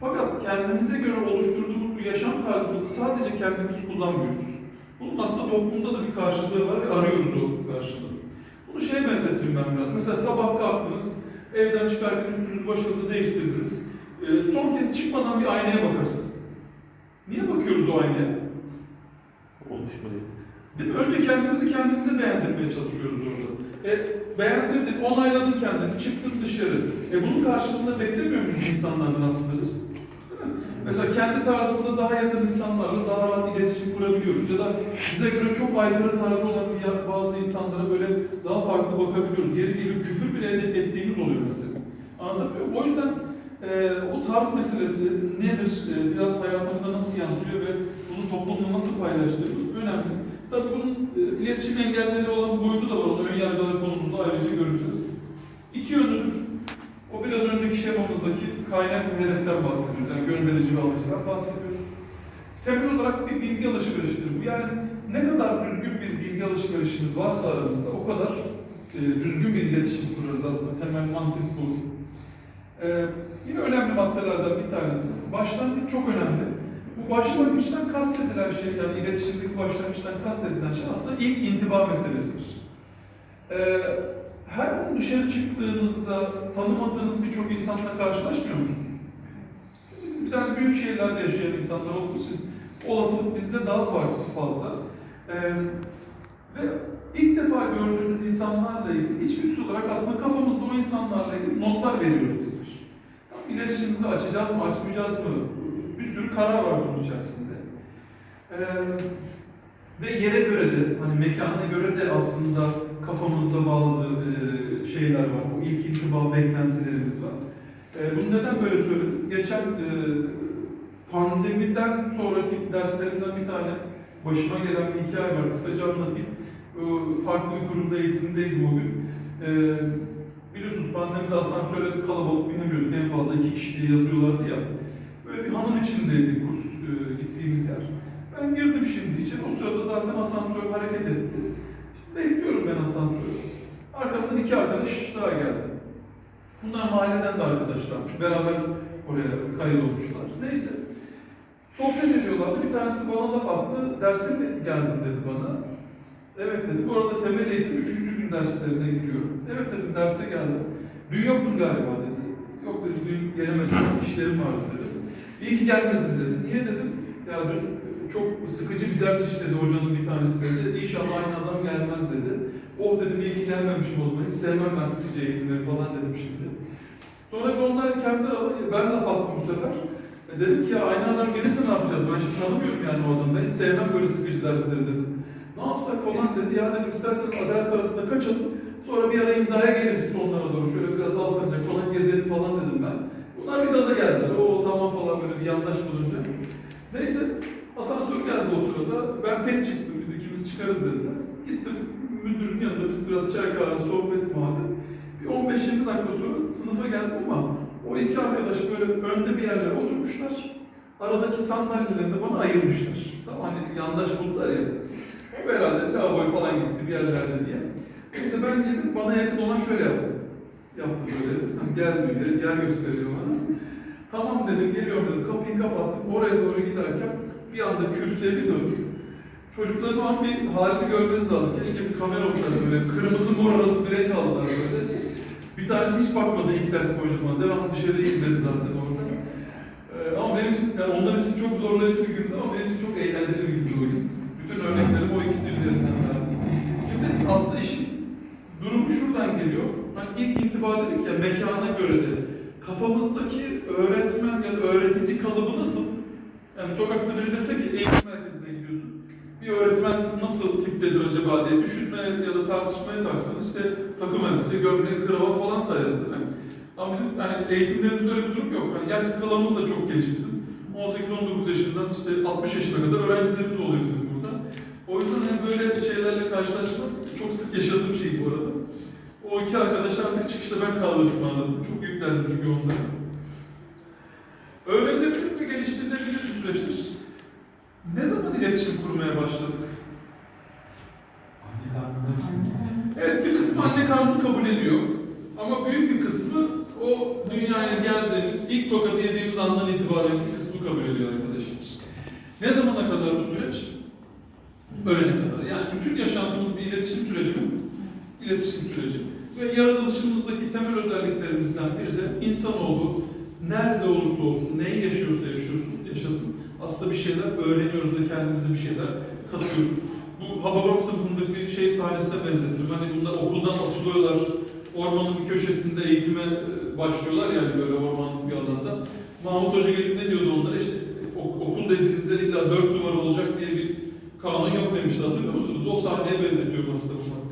Fakat kendimize göre oluşturduğumuz bu yaşam tarzımızı sadece kendimiz kullanmıyoruz. Bunun aslında toplumda da bir karşılığı var ve arıyoruz o karşılığı. Bunu şeye benzetirim ben biraz. Mesela sabah kalktınız, evden çıkarken üstünüzü başınızı değiştirdiniz. Ee, son kez çıkmadan bir aynaya bakarız. Niye bakıyoruz o aynaya? Oluşmayı. Değil mi? Önce kendimizi kendimize beğendirmeye çalışıyoruz orada. E, beğendirdin, onayladın kendini, çıktın dışarı. E bunun karşılığında beklemiyor muyuz insanlardan aslında biz? Mesela kendi tarzımıza daha yakın insanlarla daha rahat iletişim kurabiliyoruz. Ya da bize göre çok aykırı tarzı olan bir- bazı insanlara böyle daha farklı bakabiliyoruz. Yeri geliyor küfür bile ettiğimiz oluyor mesela. Anlatabiliyor muyum? O yüzden e, o tarz meselesi nedir? E, biraz hayatımıza nasıl yansıyor ve bunu toplumla nasıl paylaştığımız önemli. Tabii bunun e, iletişim engelleri olan boyutu da var. Onu ön yargılar konumuzda ayrıca göreceğiz. İki yönlüdür. O biraz önceki şemamızdaki kaynak ve hedeften bahsediyoruz. Yani gönderici ve alıcıdan bahsediyoruz. Temel olarak bir bilgi alışverişidir bu. Yani ne kadar düzgün bir bilgi alışverişimiz varsa aramızda o kadar e, düzgün bir iletişim kurarız aslında. Temel mantık bu. E, yine önemli maddelerden bir tanesi. Başlangıç çok önemli. Bu başlangıçtan kastedilen şey, yani iletişimdeki başlangıçtan kastedilen şey aslında ilk intiba meselesidir. Gün dışarı çıktığınızda tanımadığınız birçok insanla karşılaşmıyor musunuz? Biz bir tane büyük şehirlerde yaşayan insanlar olduğumuz için olasılık bizde daha farklı fazla. Ee, ve ilk defa gördüğümüz insanlarla ilgili içgüdüsü olarak aslında kafamızda o insanlarla ilgili notlar veriyoruz bizler. İletişimimizi açacağız mı, açmayacağız mı? Bir sürü karar var bunun içerisinde. Ee, ve yere göre de, hani mekana göre de aslında kafamızda bazı e, şeyler var. Bu ilk intiba beklentilerimiz var. E, bunu neden böyle söyledim? Geçen e, pandemiden sonraki derslerimden bir tane başıma gelen bir hikaye var. Kısaca anlatayım. E, farklı bir kurumda eğitimdeydim o gün. E, biliyorsunuz pandemide asansöre kalabalık binemiyorduk. En fazla iki kişi diye yazıyorlardı ya. Böyle bir hanın içindeydi kurs e, gittiğimiz yer. Ben girdim şimdi içeri. O sırada zaten asansör hareket etti. İşte bekliyorum ben asansörü. Arkamdan iki arkadaş daha geldi. Bunlar mahalleden de arkadaşlarmış. Beraber oraya kayıt olmuşlar. Neyse. Sohbet ediyorlardı. Bir tanesi bana laf attı. Derse mi geldin dedi bana. Evet dedi. Bu arada temel eğitim üçüncü gün derslerine gidiyorum. Evet dedim derse geldim. Dün yoktun galiba dedi. Yok dedi dün gelemedim. İşlerim vardı dedim. İyi ki gelmedin dedi. Niye dedim. Ya dün çok sıkıcı bir ders işledi hocanın bir tanesi dedi. İnşallah aynı adam gelmez dedi. Oh dedim iyi gelmemişim o zaman. Hiç sevmem ben sıkıcı eğitimleri falan dedim şimdi. Sonra bir onlar kendi aralarında, ben laf attım bu sefer. E dedim ki ya aynı adam gelirse ne yapacağız? Ben şimdi tanımıyorum yani o adamı. Hiç sevmem böyle sıkıcı dersleri dedim. Ne yapsak falan dedi. Ya dedim istersen ders arasında kaçalım. Sonra bir ara imzaya geliriz sonlara doğru. Şöyle biraz alsancak falan gezelim falan dedim ben. Bunlar bir gaza geldiler. O tamam falan böyle bir yandaş bulunca. Neyse asansör geldi o sırada. Ben tek çıktım. Biz ikimiz çıkarız dediler. Gittim müdürün yanında biz biraz çay kahve sohbet muhabbet. Bir 15-20 dakika sonra sınıfa geldim ama o iki arkadaş böyle önde bir yerlere oturmuşlar. Aradaki sandalyelerinde bana ayırmışlar. Tamam hani yandaş buldular ya. O herhalde lavaboya falan gitti bir yerlerde diye. Neyse ben dedim bana yakın olan şöyle yaptı. Yaptı böyle. Hani gelmiyor, yer gösteriyor bana. Tamam dedim, geliyorum dedim. Kapıyı kapattım. Oraya doğru giderken bir anda kürsüye bir döndüm. Çocukların o an bir halini görmeniz lazım. Keşke bir kamera olsaydı böyle. Kırmızı mor arası bir renk aldılar böyle. Bir tanesi hiç bakmadı ilk ders boyunca bana. Devamlı dışarıyı izledi zaten orada. Ee, ama benim için, yani onlar için çok zorlayıcı bir gündü ama benim için çok eğlenceli bir gündü o gün. Bütün örneklerim o ikisi üzerinden. Şimdi aslında işin durumu şuradan geliyor. Hani ilk intiba dedik ya mekana göre de kafamızdaki öğretmen ya da öğretici kalıbı nasıl? Yani sokakta biri dese ki eğitim gidiyorsun. Bir öğretmen nasıl tiptedir acaba diye düşünme ya da tartışmaya kalksanız işte takım elbise, gömlek, kravat falan sayarız değil? Ama bizim hani eğitimlerimizde öyle bir durum yok. Hani yaş skalamız da çok geniş bizim. 18-19 yaşından işte 60 yaşına kadar öğrencilerimiz oluyor bizim burada. O yüzden hani böyle şeylerle karşılaşmak çok sık yaşadığım şey bu arada. O iki arkadaş artık çıkışta ben kahve ısmarladım. Çok yüklendim çünkü onlara. Öğrenilebilir ve geliştirilebilir bir süreçtir. Ne zaman iletişim kurmaya başladık? Anne karnında Evet bir kısmı anne karnını kabul ediyor. Ama büyük bir kısmı o dünyaya geldiğimiz, ilk tokatı yediğimiz andan itibaren kısmı kabul ediyor arkadaşlar. Ne zamana kadar bu süreç? Ölene kadar. Yani bütün yaşantımız bir iletişim süreci mi? İletişim süreci. Ve yaratılışımızdaki temel özelliklerimizden biri de insanoğlu nerede olursa olsun, neyi yaşıyorsa yaşıyorsun, yaşasın. Aslında bir şeyler öğreniyoruz ve kendimize bir şeyler katıyoruz. Bu Hababam sınıfındaki şey sahnesine benzetirim. Hani bunlar okuldan atılıyorlar, ormanın bir köşesinde eğitime e, başlıyorlar yani böyle ormanlık bir alanda. Mahmut Hoca gelip ne diyordu onlara işte ok- okul dediğinizde illa dört duvar olacak diye bir kanun yok demişti hatırlıyor musunuz? O sahneye benzetiyorum aslında bunu.